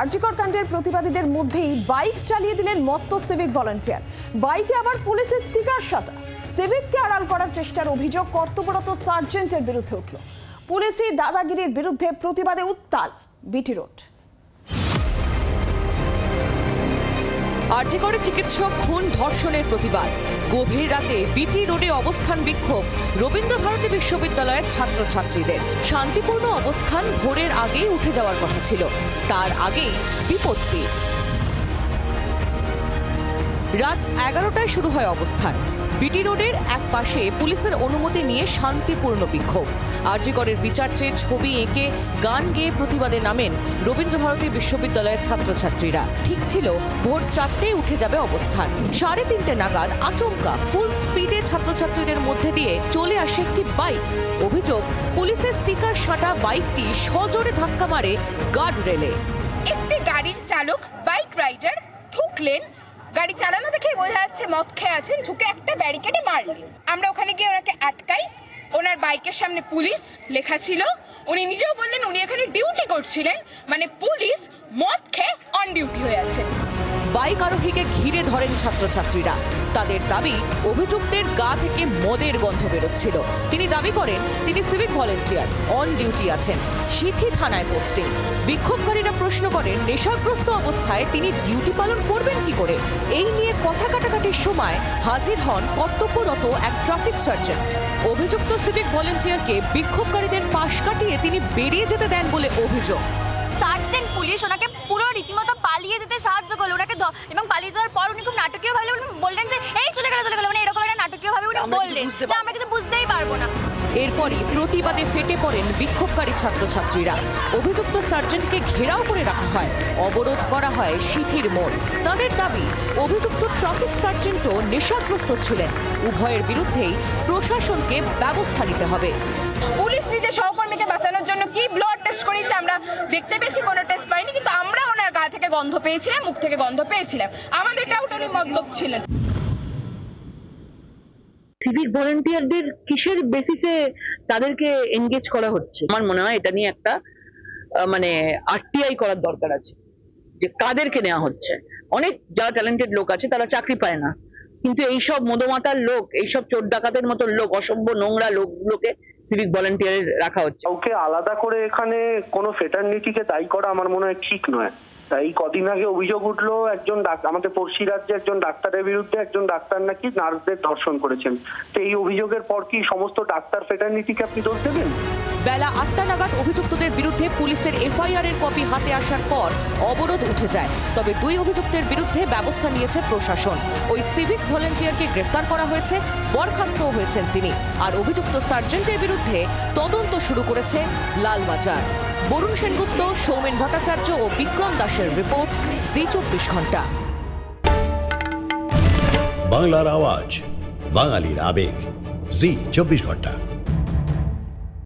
আরজিকর কাণ্ডের প্রতিবাদীদের মধ্যেই বাইক চালিয়ে দিলেন মত্ত সিভিক ভলান্টিয়ার। বাইকে আবার পুলিশের স্টিকার সাদা সিভিককে আড়াল করার চেষ্টার অভিযোগ কর্তব্যরত সার্জেন্টের বিরুদ্ধে উঠল। পুলিশই দাদাগিরির বিরুদ্ধে প্রতিবাদে উত্তাল বিটি রোড। আরজিকরে চিকিৎসক খুন ধর্ষণের প্রতিবাদ। গভীর রাতে বিটি রোডে অবস্থান বিক্ষোভ। রবীন্দ্র ভারতী বিশ্ববিদ্যালয়ের ছাত্রছাত্রীদের। শান্তিপূর্ণ অবস্থান ভোরের আগেই উঠে যাওয়ার কথা ছিল। তার আগেই বিপত্তি। রাত এগারোটায় শুরু হয় অবস্থান। বিটি রোডের এক পাশে পুলিশের অনুমতি নিয়ে শান্তিপূর্ণ বিক্ষোভ। আরজিকরের বিচার চেয়ে ছবি এঁকে গান গেয়ে প্রতিবাদে নামেন রবীন্দ্রভারতী বিশ্ববিদ্যালয়ের ছাত্রছাত্রীরা। ঠিক ছিল, ভোর চারটেয় উঠে যাবে অবস্থান। সাড়ে তিনটে নাগাদ আচমকা ফুল স্পিডে ছাত্রছাত্রীদের মধ্যে দিয়ে চলে আসে একটি বাইক অভিযোগ, পুলিশের স্টিকার সাঁটা বাইকটি সজোরে ধাক্কা মারে গার্ড রেলে একটি গাড়ির চালক বাইক রাইডার ঠুকলেন। গাড়ি চালানো দেখেই যাচ্ছে মদ খেয়ে আছেন ঝুঁকে একটা ব্যারিকেডে মারলেন। আমরা ওখানে গিয়ে ওনাকে আটকাই। ওনার বাইকের সামনে পুলিশ লেখা ছিল। উনি নিজেও বললেন উনি এখানে ডিউটি করছিলেন। মানে পুলিশ মদ খেয়ে অন ডিউটি হয়ে আছেন। বাইক আরোহীকে ঘিরে ধরেন ছাত্রছাত্রীরা। তাদের দাবি, অভিযুক্তের গা থেকে মদের গন্ধ বেরোচ্ছিল। তিনি দাবি করেন, তিনি সিভিক ভলেন্টিয়ার অন ডিউটি আছেন। সিথি থানায় পোস্টিং। বিক্ষোভকারীরা প্রশ্ন করেন, নেশাগ্রস্ত অবস্থায় তিনি ডিউটি পালন করবেন কি করে? এই নিয়ে কথা কাটাকাটির সময় হাজির হন কর্তব্যরত এক ট্রাফিক সার্জেন্ট অভিযুক্ত সিভিক ভলেন্টিয়ারকে বিক্ষোভকারীদের পাশ কাটিয়ে তিনি বেরিয়ে যেতে দেন বলে অভিযোগ। সার্জেন্ট পুলিশ ওনাকে পুরো রীতিমতো পালিয়ে যেতে সাহায্য করল। ওনাকে এবং পালিয়ে যাওয়ার পর উনি খুব নাটকীয় ভাবে বললেন যে এই চলে গেলো চলে গেলো। মানে এরকম একটা নাটকীয় ভাবে উনি বললেন যে আমরা কিছু বুঝতেই পারব না। এরপরই প্রতিবাদে ফেটে পড়েন বিক্ষোভকারী ছাত্রছাত্রীরা। অভিযুক্ত সার্জেন্টকে ঘেরাও করে রাখা হয়। অবরোধ করা হয় সিথির মোড়। তাদের দাবি, অভিযুক্ত ট্রাফিক সার্জেন্টও নেশাগ্রস্ত ছিলেন। উভয়ের বিরুদ্ধেই প্রশাসনকে ব্যবস্থা নিতে হবে। পুলিশ নিজের সহকর্মীকে বাঁচানোর জন্য কি ব্লাড টেস্ট করেছে আমরা দেখতে পেয়েছি, কোনো টেস্ট পাইনি, কিন্তু আমরা ওনার গা থেকে গন্ধ পেয়েছিলাম, মুখ থেকে গন্ধ পেয়েছিলাম। আমাদের ডাউট উনি মতলব ছিলেন। সিভিক ভলেন্টিয়ারদের কিসের বেসিসে তাদেরকে এনগেজ করা হচ্ছে? আমার মনে হয় এটা নিয়ে একটা মানে আরটিআই করার দরকার আছে। যে কাদেরকে নেওয়া হচ্ছে? অনেক যারা ট্যালেন্টেড লোক আছে তারা চাকরি পায় না। কিন্তু এইসব মদমাতার লোক এইসব চোর ডাকাতের মতো লোক অসভ্য নোংরা লোকগুলোকে সিভিক ভলেন্টিয়ারে রাখা হচ্ছে। ওকে আলাদা করে এখানে কোনো ফেটার্নিটিকে দায়ী করা আমার মনে হয় ঠিক নয়। তাই কদিন আগে অভিযোগ উঠল, একজন আমাদের পড়শি রাজ্যে একজন ডাক্তারের বিরুদ্ধে একজন ডাক্তার নাকি নার্সদের ধর্ষণ করেছেন। তো এই অভিযোগের পর কি সমস্ত ডাক্তার ফেটার্নিটিকে আপনি দোষ দেবেন? বেলা আটটা নাগাদ অভিযুক্তদের বিরুদ্ধে পুলিশের এফআইআর এর কপি হাতে আসার পর অবরোধ উঠে যায়। তবে দুই অভিযুক্তের বিরুদ্ধে ব্যবস্থা নিয়েছে প্রশাসন। ওই সিভিক ভলেন্টিয়ারকে গ্রেফতার করা হয়েছে, বরখাস্তও হয়েছেন তিনি। আর অভিযুক্ত সার্জেন্টের বিরুদ্ধে তদন্ত শুরু করেছে লালবাজার। বরুণ সেনগুপ্ত, সৌমেন ভট্টাচার্য ও বিক্রম দাসের রিপোর্ট, জি চব্বিশ ঘণ্টা। বাংলার আওয়াজ, বাঙালির আবেগ, জি চব্বিশ ঘণ্টা।